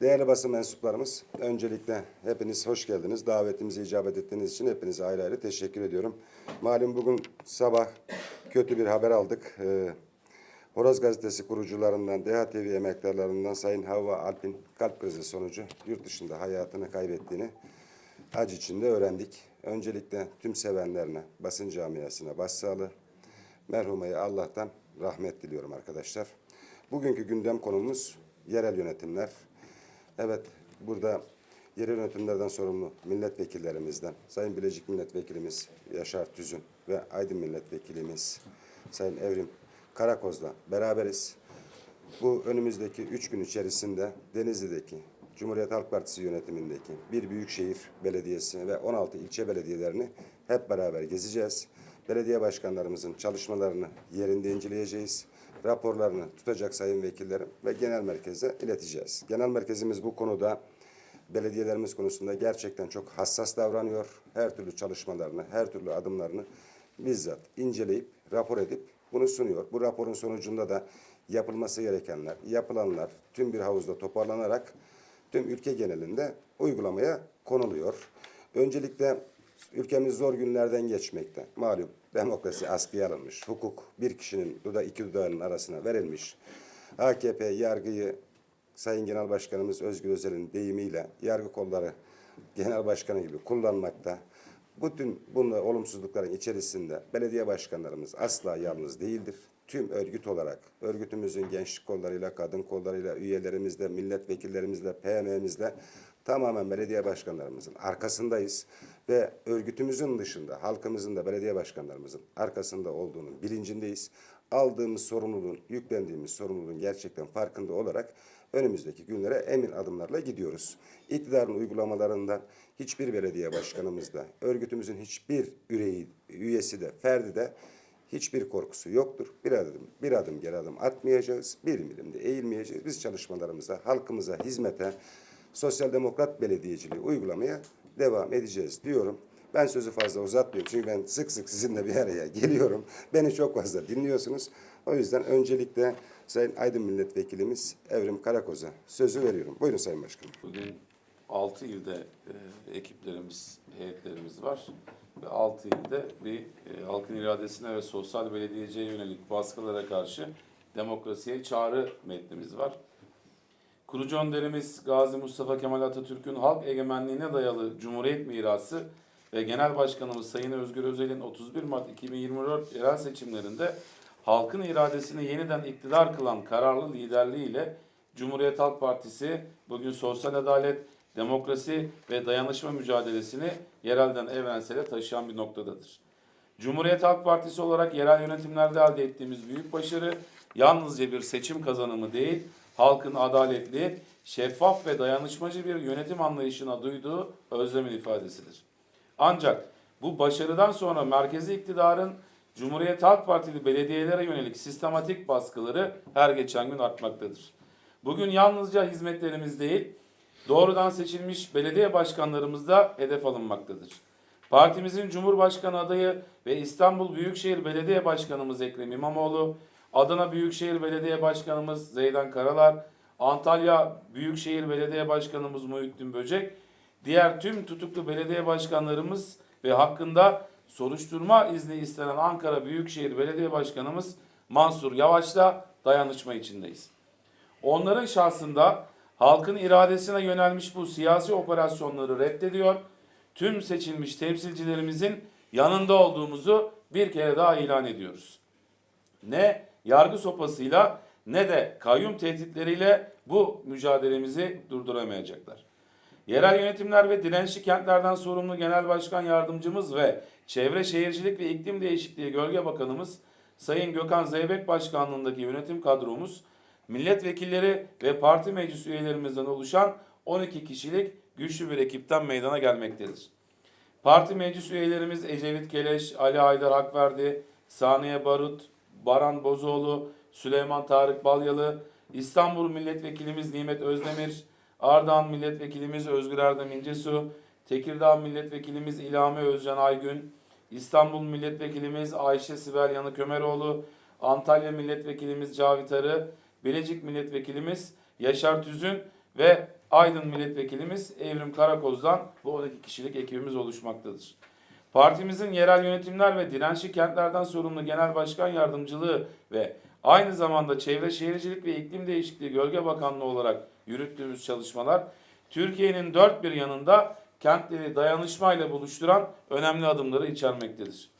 Değerli basın mensuplarımız, öncelikle hepiniz hoş geldiniz. Davetimize icabet ettiğiniz için hepinize ayrı ayrı teşekkür ediyorum. Malum bugün sabah kötü bir haber aldık. Ee, Horoz Gazetesi kurucularından, DH TV emektarlarından Sayın Havva Alp'in kalp krizi sonucu yurt dışında hayatını kaybettiğini acı içinde öğrendik. Öncelikle tüm sevenlerine, basın camiasına başsağlığı, merhumaya Allah'tan rahmet diliyorum arkadaşlar. Bugünkü gündem konumuz yerel yönetimler. Evet, burada yerel yönetimlerden sorumlu milletvekillerimizden, Sayın Bilecik Milletvekilimiz Yaşar Tüzün ve Aydın Milletvekilimiz Sayın Evrim Karakoz'la beraberiz. Bu önümüzdeki üç gün içerisinde Denizli'deki Cumhuriyet Halk Partisi yönetimindeki bir büyükşehir belediyesi ve 16 ilçe belediyelerini hep beraber gezeceğiz. Belediye başkanlarımızın çalışmalarını yerinde inceleyeceğiz. Raporlarını tutacak sayın vekillerim ve genel merkeze ileteceğiz. Genel merkezimiz bu konuda belediyelerimiz konusunda gerçekten çok hassas davranıyor. Her türlü çalışmalarını, her türlü adımlarını bizzat inceleyip, rapor edip bunu sunuyor. Bu raporun sonucunda da yapılması gerekenler, yapılanlar tüm bir havuzda toparlanarak tüm ülke genelinde uygulamaya konuluyor. Öncelikle ülkemiz zor günlerden geçmekte. Malum demokrasi askıya alınmış. Hukuk bir kişinin duda iki dudağının arasına verilmiş. AKP yargıyı Sayın Genel Başkanımız Özgür Özel'in deyimiyle yargı kolları genel başkanı gibi kullanmakta. Bütün bunlar olumsuzlukların içerisinde belediye başkanlarımız asla yalnız değildir. Tüm örgüt olarak, örgütümüzün gençlik kollarıyla, kadın kollarıyla, üyelerimizle, milletvekillerimizle, PM'mizle tamamen belediye başkanlarımızın arkasındayız. Ve örgütümüzün dışında halkımızın da belediye başkanlarımızın arkasında olduğunun bilincindeyiz. Aldığımız sorumluluğun, yüklendiğimiz sorumluluğun gerçekten farkında olarak önümüzdeki günlere emin adımlarla gidiyoruz. İktidarın uygulamalarından hiçbir belediye başkanımız da, örgütümüzün hiçbir üreyi, üyesi de, ferdi de hiçbir korkusu yoktur. Bir adım, bir adım geri adım atmayacağız, bir milim de eğilmeyeceğiz. Biz çalışmalarımıza, halkımıza, hizmete, sosyal demokrat belediyeciliği uygulamaya devam edeceğiz diyorum. Ben sözü fazla uzatmıyorum çünkü ben sık sık sizinle bir araya geliyorum. Beni çok fazla dinliyorsunuz. O yüzden öncelikle Sayın Aydın Milletvekilimiz Evrim Karakoz'a sözü veriyorum. Buyurun Sayın Başkanım. Bugün 6 ilde e, ekiplerimiz, heyetlerimiz var. Ve 6 ilde bir e, halkın iradesine ve sosyal belediyeciye yönelik baskılara karşı demokrasiye çağrı metnimiz var. Kurucu önderimiz Gazi Mustafa Kemal Atatürk'ün halk egemenliğine dayalı Cumhuriyet mirası ve Genel Başkanımız Sayın Özgür Özel'in 31 Mart 2024 yerel seçimlerinde halkın iradesini yeniden iktidar kılan kararlı liderliğiyle Cumhuriyet Halk Partisi bugün sosyal adalet, demokrasi ve dayanışma mücadelesini yerelden evrensele taşıyan bir noktadadır. Cumhuriyet Halk Partisi olarak yerel yönetimlerde elde ettiğimiz büyük başarı yalnızca bir seçim kazanımı değil, halkın adaletli, şeffaf ve dayanışmacı bir yönetim anlayışına duyduğu özlemin ifadesidir. Ancak bu başarıdan sonra merkezi iktidarın Cumhuriyet Halk Partili belediyelere yönelik sistematik baskıları her geçen gün artmaktadır. Bugün yalnızca hizmetlerimiz değil, doğrudan seçilmiş belediye başkanlarımız da hedef alınmaktadır. Partimizin Cumhurbaşkanı adayı ve İstanbul Büyükşehir Belediye Başkanımız Ekrem İmamoğlu, Adana Büyükşehir Belediye Başkanımız Zeydan Karalar, Antalya Büyükşehir Belediye Başkanımız Muhittin Böcek, diğer tüm tutuklu belediye başkanlarımız ve hakkında soruşturma izni istenen Ankara Büyükşehir Belediye Başkanımız Mansur Yavaş'la dayanışma içindeyiz. Onların şahsında halkın iradesine yönelmiş bu siyasi operasyonları reddediyor. Tüm seçilmiş temsilcilerimizin yanında olduğumuzu bir kere daha ilan ediyoruz. Ne yargı sopasıyla ne de kayyum tehditleriyle bu mücadelemizi durduramayacaklar. Yerel yönetimler ve dirençli kentlerden sorumlu Genel Başkan Yardımcımız ve Çevre Şehircilik ve İklim Değişikliği Gölge Bakanımız Sayın Gökhan Zeybek Başkanlığındaki yönetim kadromuz milletvekilleri ve parti meclis üyelerimizden oluşan 12 kişilik güçlü bir ekipten meydana gelmektedir. Parti meclis üyelerimiz Ecevit Keleş, Ali Haydar Akverdi, Saniye Barut, Baran Bozoğlu, Süleyman Tarık Balyalı, İstanbul Milletvekilimiz Nimet Özdemir, Ardahan Milletvekilimiz Özgür Erdem İncesu, Tekirdağ Milletvekilimiz İlhami Özcan Aygün, İstanbul Milletvekilimiz Ayşe Sibel Yanık Ömeroğlu, Antalya Milletvekilimiz Cavit Arı, Bilecik Milletvekilimiz Yaşar Tüzün ve Aydın Milletvekilimiz Evrim Karakoz'dan bu 12 kişilik ekibimiz oluşmaktadır. Partimizin yerel yönetimler ve dirençli kentlerden sorumlu genel başkan yardımcılığı ve aynı zamanda Çevre Şehircilik ve İklim Değişikliği Gölge Bakanlığı olarak yürüttüğümüz çalışmalar Türkiye'nin dört bir yanında kentleri dayanışmayla buluşturan önemli adımları içermektedir.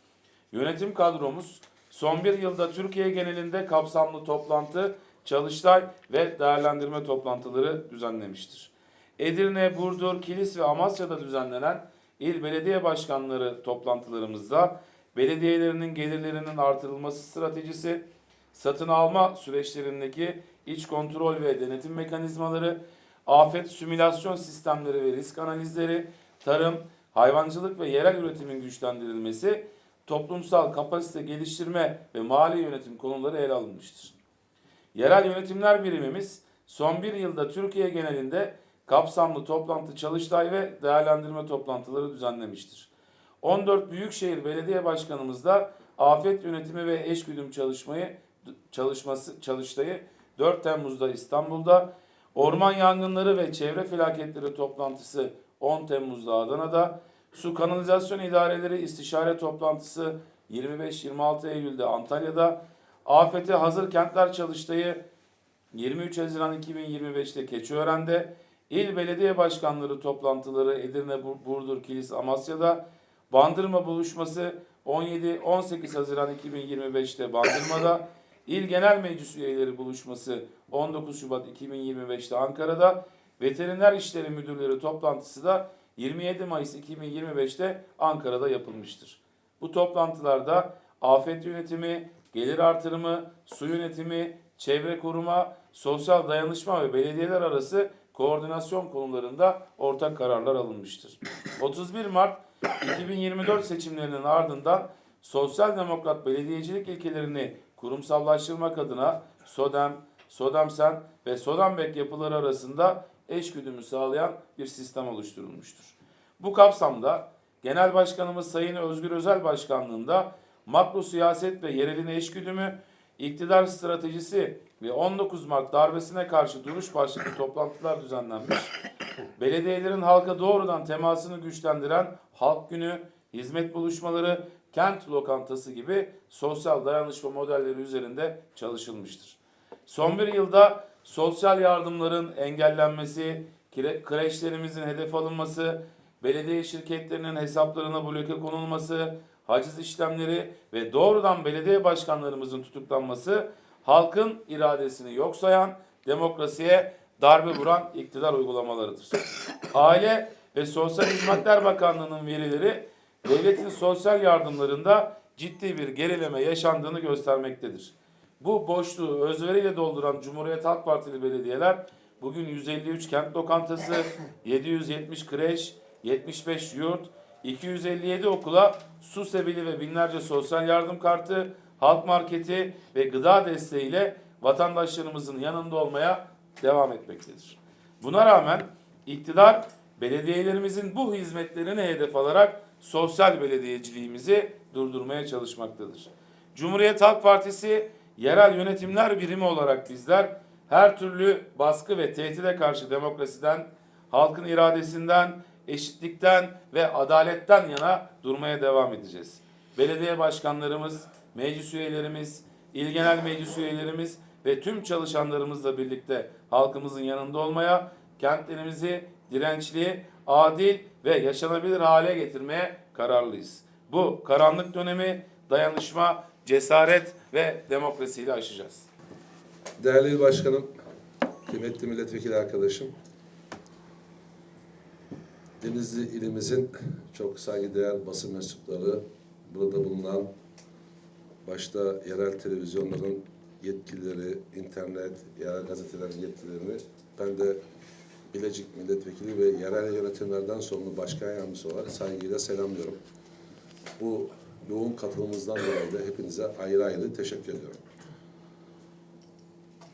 Yönetim kadromuz son bir yılda Türkiye genelinde kapsamlı toplantı, çalıştay ve değerlendirme toplantıları düzenlemiştir. Edirne, Burdur, Kilis ve Amasya'da düzenlenen il belediye başkanları toplantılarımızda belediyelerinin gelirlerinin artırılması stratejisi, satın alma süreçlerindeki iç kontrol ve denetim mekanizmaları, afet simülasyon sistemleri ve risk analizleri, tarım, hayvancılık ve yerel üretimin güçlendirilmesi, toplumsal kapasite geliştirme ve mali yönetim konuları ele alınmıştır. Yerel yönetimler birimimiz son bir yılda Türkiye genelinde kapsamlı toplantı, çalıştay ve değerlendirme toplantıları düzenlemiştir. 14 Büyükşehir Belediye Başkanımızda afet yönetimi ve eşgüdüm çalışmayı çalışması çalıştayı 4 Temmuz'da İstanbul'da, orman yangınları ve çevre felaketleri toplantısı 10 Temmuz'da Adana'da, su kanalizasyon idareleri istişare toplantısı 25-26 Eylül'de Antalya'da, afete hazır kentler çalıştayı 23 Haziran 2025'te Keçiören'de, İl Belediye Başkanları toplantıları Edirne, Bur- Burdur, Kilis, Amasya'da, Bandırma buluşması 17-18 Haziran 2025'te Bandırma'da, İl Genel Meclis Üyeleri buluşması 19 Şubat 2025'te Ankara'da, Veteriner İşleri Müdürleri toplantısı da 27 Mayıs 2025'te Ankara'da yapılmıştır. Bu toplantılarda afet yönetimi, gelir artırımı, su yönetimi, çevre koruma, sosyal dayanışma ve belediyeler arası koordinasyon konularında ortak kararlar alınmıştır. 31 Mart 2024 seçimlerinin ardından sosyal demokrat belediyecilik ilkelerini kurumsallaştırmak adına SODEM, SODEMSEN ve SODEMBEK yapıları arasında eşgüdümü sağlayan bir sistem oluşturulmuştur. Bu kapsamda Genel Başkanımız Sayın Özgür Özel Başkanlığında makro siyaset ve yerelin eşgüdümü, iktidar stratejisi ve 19 Mart darbesine karşı duruş başlıklı toplantılar düzenlenmiş. Belediyelerin halka doğrudan temasını güçlendiren halk günü, hizmet buluşmaları, kent lokantası gibi sosyal dayanışma modelleri üzerinde çalışılmıştır. Son bir yılda sosyal yardımların engellenmesi, kreşlerimizin hedef alınması, belediye şirketlerinin hesaplarına bloke konulması, haciz işlemleri ve doğrudan belediye başkanlarımızın tutuklanması halkın iradesini yok sayan, demokrasiye darbe vuran iktidar uygulamalarıdır. Aile ve Sosyal Hizmetler Bakanlığı'nın verileri devletin sosyal yardımlarında ciddi bir gerileme yaşandığını göstermektedir. Bu boşluğu özveriyle dolduran Cumhuriyet Halk Partili belediyeler bugün 153 kent lokantası, 770 kreş, 75 yurt, 257 okula su sebili ve binlerce sosyal yardım kartı, halk marketi ve gıda desteğiyle vatandaşlarımızın yanında olmaya devam etmektedir. Buna rağmen iktidar belediyelerimizin bu hizmetlerini hedef alarak sosyal belediyeciliğimizi durdurmaya çalışmaktadır. Cumhuriyet Halk Partisi yerel yönetimler birimi olarak bizler her türlü baskı ve tehdide karşı demokrasiden, halkın iradesinden, eşitlikten ve adaletten yana durmaya devam edeceğiz. Belediye başkanlarımız, meclis üyelerimiz, il genel meclis üyelerimiz ve tüm çalışanlarımızla birlikte halkımızın yanında olmaya, kentlerimizi dirençli, adil ve yaşanabilir hale getirmeye kararlıyız. Bu karanlık dönemi dayanışma, cesaret ve demokrasiyle aşacağız. Değerli il başkanım, kıymetli milletvekili arkadaşım, Denizli ilimizin çok saygıdeğer basın mensupları, burada bulunan başta yerel televizyonların yetkilileri, internet, yerel gazetelerin yetkililerini, ben de Bilecik milletvekili ve yerel yönetimlerden sorumlu başkan yardımcısı olarak saygıyla selamlıyorum. Bu yoğun katılımınızdan dolayı da hepinize ayrı ayrı teşekkür ediyorum.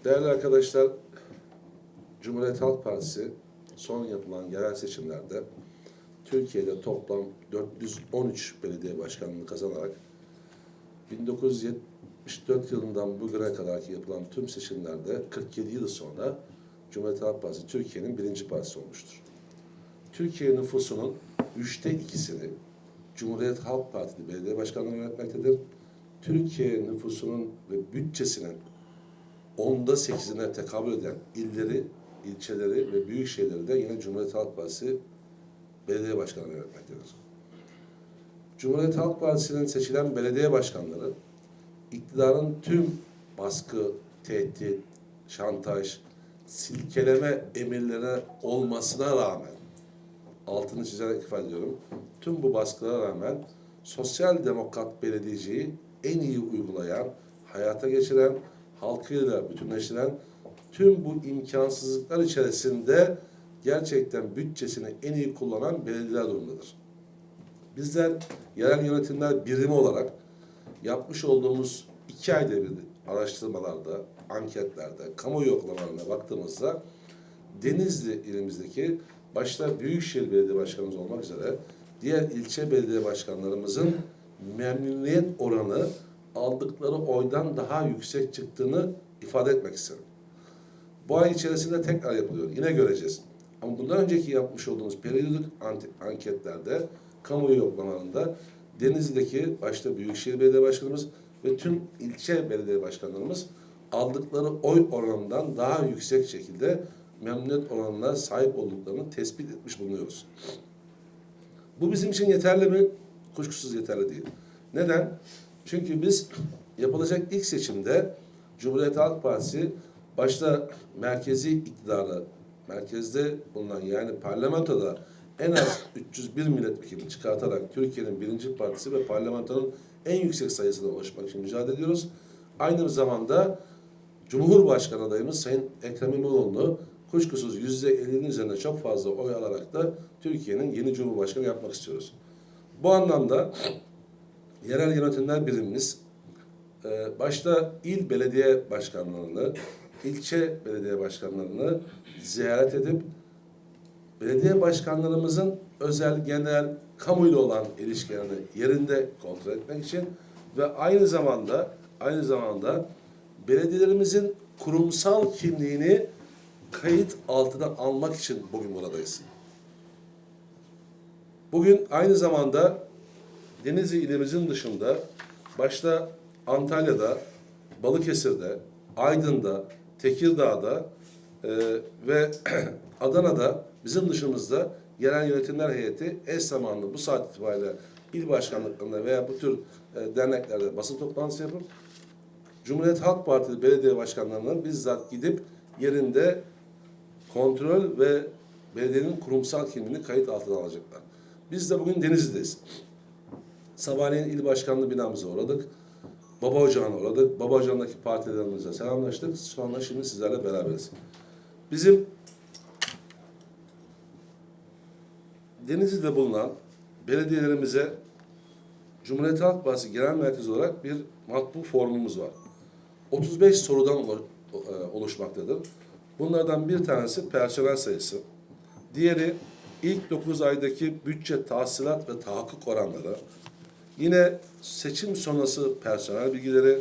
Değerli arkadaşlar, Cumhuriyet Halk Partisi son yapılan yerel seçimlerde Türkiye'de toplam 413 belediye başkanlığı kazanarak 1974 yılından bugüne kadar yapılan tüm seçimlerde 47 yıl sonra Cumhuriyet Halk Partisi Türkiye'nin birinci partisi olmuştur. Türkiye nüfusunun üçte ikisini Cumhuriyet Halk Partili belediye başkanları yönetmektedir. Türkiye nüfusunun ve bütçesinin onda sekizine tekabül eden illeri, ilçeleri ve büyük şehirleri de yine Cumhuriyet Halk Partisi belediye başkanları yönetmektedir. Cumhuriyet Halk Partisi'nin seçilen belediye başkanları iktidarın tüm baskı, tehdit, şantaj, silkeleme emirlerine olmasına rağmen altını çizerek ifade ediyorum. Tüm bu baskılara rağmen sosyal demokrat belediyeciyi en iyi uygulayan, hayata geçiren, halkıyla bütünleştiren tüm bu imkansızlıklar içerisinde gerçekten bütçesini en iyi kullanan belediyeler durumundadır. Bizler yerel yönetimler birimi olarak yapmış olduğumuz iki ayda bir araştırmalarda, anketlerde, kamuoyu yoklamalarına baktığımızda Denizli ilimizdeki başta Büyükşehir Belediye Başkanımız olmak üzere diğer ilçe belediye başkanlarımızın memnuniyet oranı aldıkları oydan daha yüksek çıktığını ifade etmek isterim. Bu ay içerisinde tekrar yapılıyor. Yine göreceğiz. Ama bundan önceki yapmış olduğumuz periyodik anketlerde, kamuoyu yoklamalarında Denizli'deki başta Büyükşehir Belediye Başkanımız ve tüm ilçe belediye başkanlarımız aldıkları oy oranından daha yüksek şekilde memnuniyet oranına sahip olduklarını tespit etmiş bulunuyoruz. Bu bizim için yeterli mi? Kuşkusuz yeterli değil. Neden? Çünkü biz yapılacak ilk seçimde Cumhuriyet Halk Partisi başta merkezi iktidarı, merkezde bulunan yani parlamentoda en az 301 milletvekili çıkartarak Türkiye'nin birinci partisi ve parlamentonun en yüksek sayısına ulaşmak için mücadele ediyoruz. Aynı zamanda Cumhurbaşkanı adayımız Sayın Ekrem İmamoğlu'nu kuşkusuz yüzde 50'nin üzerinde çok fazla oy alarak da Türkiye'nin yeni Cumhurbaşkanı yapmak istiyoruz. Bu anlamda yerel yönetimler birimimiz e, başta il belediye başkanlarını, ilçe belediye başkanlarını ziyaret edip belediye başkanlarımızın özel, genel, kamuyla olan ilişkilerini yerinde kontrol etmek için ve aynı zamanda aynı zamanda belediyelerimizin kurumsal kimliğini kayıt altına almak için bugün buradayız. Bugün aynı zamanda Denizli ilimizin dışında başta Antalya'da, Balıkesir'de, Aydın'da, Tekirdağ'da e, ve Adana'da bizim dışımızda yerel yönetimler heyeti eş zamanlı bu saat itibariyle il başkanlıklarında veya bu tür e, derneklerde basın toplantısı yapıp Cumhuriyet Halk Partili belediye başkanlarının bizzat gidip yerinde kontrol ve belediyenin kurumsal kimliğini kayıt altına alacaklar. Biz de bugün Denizli'deyiz. Sabahleyin il başkanlığı binamıza uğradık. Baba Ocağı'na uğradık. Baba Ocağı'ndaki partilerimizle selamlaştık. Sonra şimdi sizlerle beraberiz. Bizim Denizli'de bulunan belediyelerimize Cumhuriyet Halk Partisi Genel Merkezi olarak bir matbu formumuz var. 35 sorudan e, oluşmaktadır. Bunlardan bir tanesi personel sayısı. Diğeri ilk 9 aydaki bütçe tahsilat ve tahakkuk oranları. Yine seçim sonrası personel bilgileri.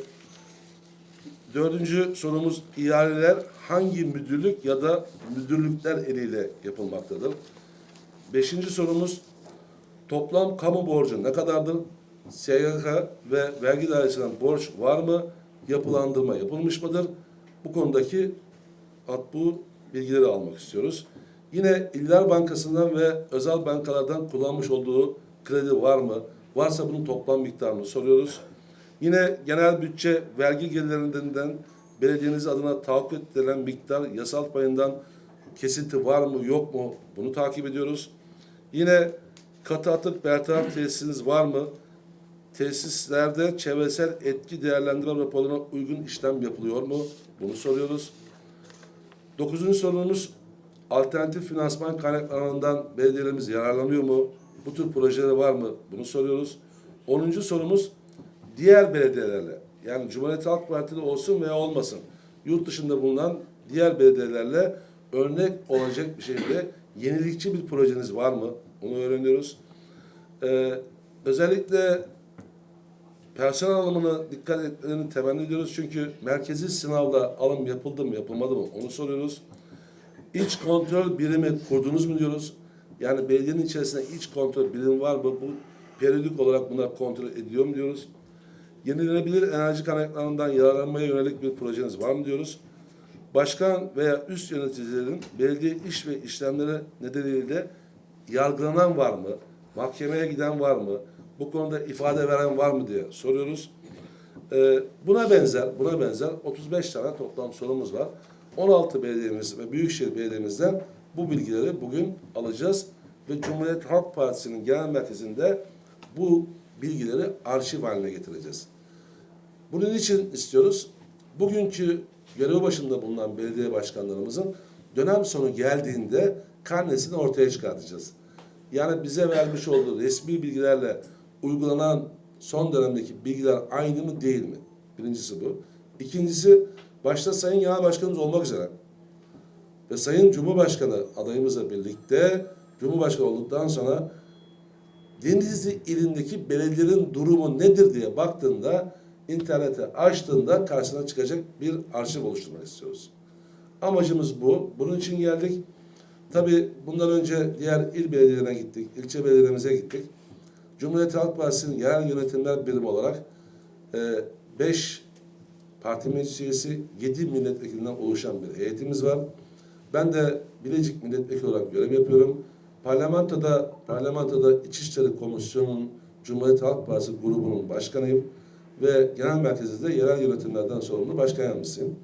Dördüncü sorumuz ihaleler hangi müdürlük ya da müdürlükler eliyle yapılmaktadır? Beşinci sorumuz toplam kamu borcu ne kadardır? SGK ve vergi dairesinden borç var mı? Yapılandırma yapılmış mıdır? Bu konudaki bu bilgileri almak istiyoruz. Yine İller Bankası'ndan ve özel bankalardan kullanmış olduğu kredi var mı? Varsa bunun toplam miktarını soruyoruz. Yine genel bütçe vergi gelirlerinden belediyeniz adına tahakkuk edilen miktar yasal payından kesinti var mı yok mu bunu takip ediyoruz. Yine katı atık bertaraf tesisiniz var mı? Tesislerde çevresel etki değerlendirme raporuna uygun işlem yapılıyor mu? Bunu soruyoruz. Dokuzuncu sorunumuz alternatif finansman kaynaklarından belediyelerimiz yararlanıyor mu? Bu tür projeleri var mı? Bunu soruyoruz. Onuncu sorumuz diğer belediyelerle yani Cumhuriyet Halk Partili olsun veya olmasın yurt dışında bulunan diğer belediyelerle örnek olacak bir şekilde yenilikçi bir projeniz var mı? Onu öğreniyoruz. Ee, özellikle personel alımına dikkat etmelerini temenni ediyoruz. Çünkü merkezi sınavda alım yapıldı mı yapılmadı mı onu soruyoruz. İç kontrol birimi kurdunuz mu diyoruz. Yani belediyenin içerisinde iç kontrol birimi var mı? Bu periyodik olarak bunlar kontrol ediyor mu diyoruz. Yenilenebilir enerji kaynaklarından yararlanmaya yönelik bir projeniz var mı diyoruz. Başkan veya üst yöneticilerin belediye iş ve işlemleri nedeniyle yargılanan var mı? Mahkemeye giden var mı? Bu konuda ifade veren var mı diye soruyoruz. Ee, buna benzer, buna benzer 35 tane toplam sorumuz var. 16 belediyemiz ve Büyükşehir Belediye'mizden bu bilgileri bugün alacağız ve Cumhuriyet Halk Partisi'nin genel merkezinde bu bilgileri arşiv haline getireceğiz. Bunun için istiyoruz. Bugünkü görev başında bulunan belediye başkanlarımızın dönem sonu geldiğinde karnesini ortaya çıkartacağız. Yani bize vermiş olduğu resmi bilgilerle uygulanan son dönemdeki bilgiler aynı mı değil mi? Birincisi bu. İkincisi başta Sayın Genel Başkanımız olmak üzere ve Sayın Cumhurbaşkanı adayımızla birlikte Cumhurbaşkanı olduktan sonra Denizli ilindeki belediyelerin durumu nedir diye baktığında internete açtığında karşısına çıkacak bir arşiv oluşturmak istiyoruz. Amacımız bu. Bunun için geldik. Tabii bundan önce diğer il belediyelerine gittik, ilçe belediyelerimize gittik. Cumhuriyet Halk Partisi'nin yerel yönetimler birimi olarak 5 parti meclis üyesi, 7 milletvekilinden oluşan bir heyetimiz var. Ben de Bilecik milletvekili olarak görev yapıyorum. Parlamentoda, parlamentoda İçişleri Komisyonu'nun Cumhuriyet Halk Partisi grubunun başkanıyım ve genel merkezde de yerel yönetimlerden sorumlu başkan yardımcısıyım.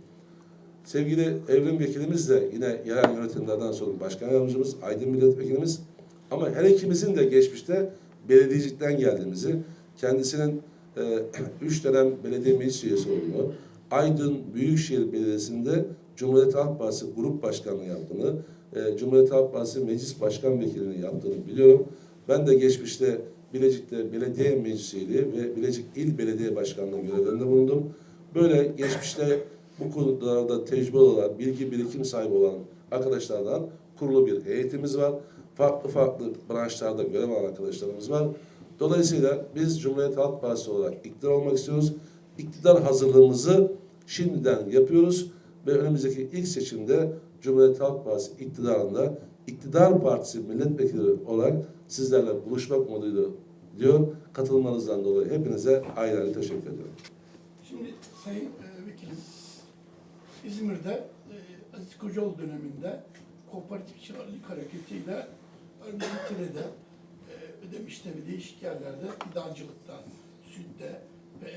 Sevgili Evrim Vekilimiz de yine yerel yönetimlerden sorumlu başkan yardımcımız, Aydın Milletvekilimiz. Ama her ikimizin de geçmişte belediyecilikten geldiğimizi, kendisinin e, üç dönem belediye meclis üyesi olduğunu, Aydın Büyükşehir Belediyesi'nde Cumhuriyet Halk Partisi Grup Başkanlığı yaptığını, e, Cumhuriyet Halk Partisi Meclis Başkan Vekilliğini yaptığını biliyorum. Ben de geçmişte Bilecik'te belediye meclis üyeliği ve Bilecik İl Belediye Başkanlığı görevlerinde bulundum. Böyle geçmişte bu konularda tecrübe olan, bilgi birikim sahibi olan arkadaşlardan kurulu bir heyetimiz var. Farklı farklı branşlarda görev alan arkadaşlarımız var. Dolayısıyla biz Cumhuriyet Halk Partisi olarak iktidar olmak istiyoruz. İktidar hazırlığımızı şimdiden yapıyoruz ve önümüzdeki ilk seçimde Cumhuriyet Halk Partisi iktidarında iktidar partisi milletvekili olarak sizlerle buluşmak umuduyla diyor. Katılmanızdan dolayı hepinize ayrı ayrı teşekkür ediyorum. Şimdi Sayın e, Vekilim, İzmir'de e, Aziz Kocaoğlu döneminde kooperatif çiftçilik hareketiyle örneğin Tire'de e, Ödemiş'te ve değişik yerlerde gıdacılıkta, sütte ve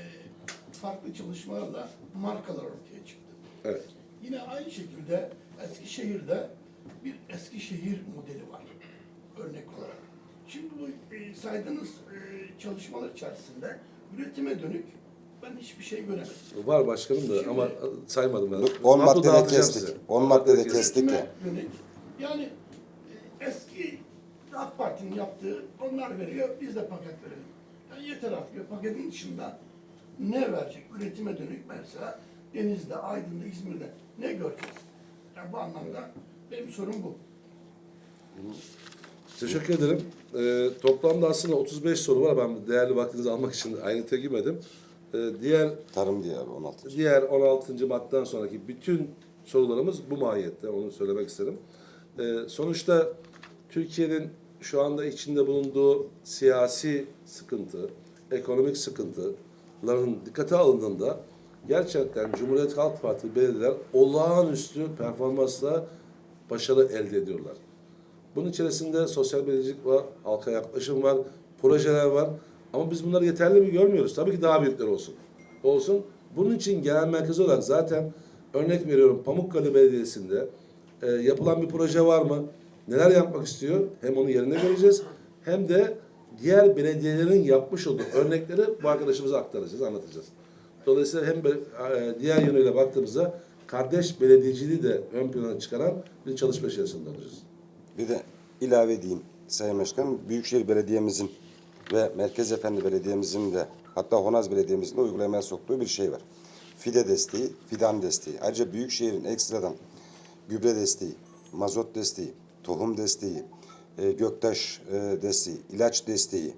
farklı çalışmalarla markalar ortaya çıktı. Evet. Yine aynı şekilde Eskişehir'de bir Eskişehir modeli var örnek olarak. Şimdi bu e, saydığınız e, çalışmalar içerisinde üretime dönük ben hiçbir şey göremedim. Var başkanım da ama saymadım ben. 10 Madde maddede dağıtacağım kestik. size. 10 maddede kestik Üretime ya. dönük yani e, eski AK Parti'nin yaptığı onlar veriyor biz de paket verelim. Yani yeter artık paketin dışında ne verecek üretime dönük mesela Deniz'de, Aydın'da, İzmir'de ne göreceğiz? Yani bu anlamda benim sorum bu. Teşekkür ederim. Ee, toplamda aslında 35 soru var. Ben değerli vaktinizi almak için ayrıntıya girmedim. Ee, diğer Tarım diye abi 16. diğer 16. maddeden sonraki bütün sorularımız bu mahiyette. Onu söylemek isterim. Ee, sonuçta Türkiye'nin şu anda içinde bulunduğu siyasi sıkıntı, ekonomik sıkıntıların dikkate alındığında gerçekten Cumhuriyet Halk Partili belediyeler olağanüstü performansla başarı elde ediyorlar. Bunun içerisinde sosyal belediyecilik var, halka yaklaşım var, projeler var. Ama biz bunları yeterli mi görmüyoruz. Tabii ki daha büyükler olsun. Olsun. Bunun için genel merkez olarak zaten örnek veriyorum Pamukkale Belediyesi'nde e, yapılan bir proje var mı? Neler yapmak istiyor? Hem onu yerine göreceğiz hem de diğer belediyelerin yapmış olduğu örnekleri bu arkadaşımıza aktaracağız, anlatacağız. Dolayısıyla hem e, diğer yönüyle baktığımızda kardeş belediyeciliği de ön plana çıkaran bir çalışma içerisinde olacağız. Bir de ilave edeyim Sayın Başkanım. Büyükşehir Belediye'mizin ve Merkez Efendi Belediye'mizin de hatta Honaz Belediye'mizin de uygulamaya soktuğu bir şey var. Fide desteği, fidan desteği. Ayrıca Büyükşehir'in ekstradan gübre desteği, mazot desteği, tohum desteği, e, göktaş e, desteği, ilaç desteği,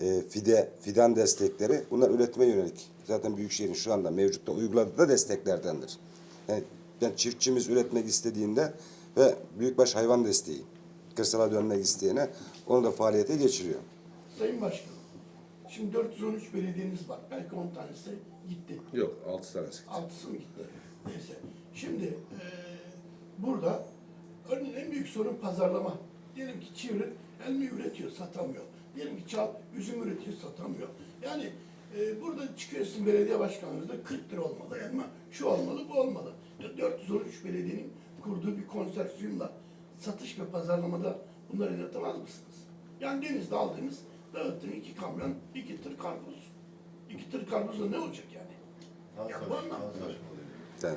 e, fide, fidan destekleri bunlar üretime yönelik. Zaten Büyükşehir'in şu anda mevcutta uyguladığı da desteklerdendir. Yani, yani çiftçimiz üretmek istediğinde ve büyükbaş hayvan desteği kırsala dönmek isteyene onu da faaliyete geçiriyor. Sayın Başkanım, şimdi 413 belediyeniz var. Belki 10 tanesi gitti. Yok, altı tanesi. Altısı mı gitti? Neyse. Şimdi eee, burada örneğin en büyük sorun pazarlama. Diyelim ki çivri elma üretiyor, satamıyor. Diyelim ki çal üzüm üretiyor, satamıyor. Yani eee, burada çıkıyorsun belediye başkanlığınızda 40 lira olmalı elma. Şu olmalı, bu olmalı. 413 belediyenin kurduğu bir konsorsiyumla satış ve pazarlamada bunları yönetemez misiniz? Yani denizde aldığınız, dağıttığın iki kamyon, iki tır karpuz. İki tır karpuzla ne olacak yani? Ya bu anlamda. Sen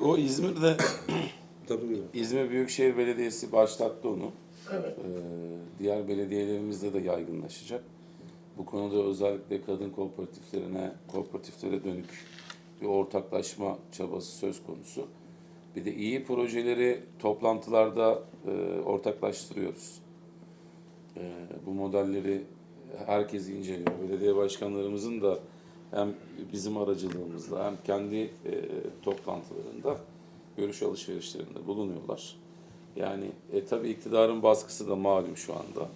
O İzmir'de Tabii. İzmir Büyükşehir Belediyesi başlattı onu. Evet. Ee, diğer belediyelerimizde de yaygınlaşacak. Bu konuda özellikle kadın kooperatiflerine, kooperatiflere dönük bir ortaklaşma çabası söz konusu. Bir de iyi projeleri toplantılarda e, ortaklaştırıyoruz. E, bu modelleri herkes inceliyor. Belediye başkanlarımızın da hem bizim aracılığımızla hem kendi e, toplantılarında görüş alışverişlerinde bulunuyorlar. Yani e, tabii iktidarın baskısı da malum şu anda.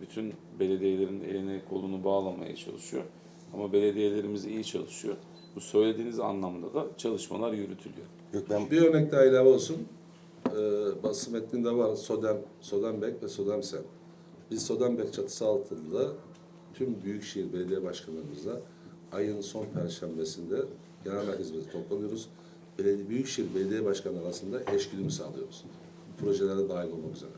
Bütün belediyelerin elini kolunu bağlamaya çalışıyor. Ama belediyelerimiz iyi çalışıyor. Bu söylediğiniz anlamda da çalışmalar yürütülüyor. Gökmen Bir örnek daha ilave olsun. Ee, basın metninde var Sodem, Sodembek ve Sodemsen. Biz Sodembek çatısı altında tüm büyükşehir belediye başkanlarımızla ayın son perşembesinde genel merkezimizde toplanıyoruz. Belediye, büyükşehir belediye başkanları arasında eşgüdüm sağlıyoruz. Bu projelere dahil olmak üzere.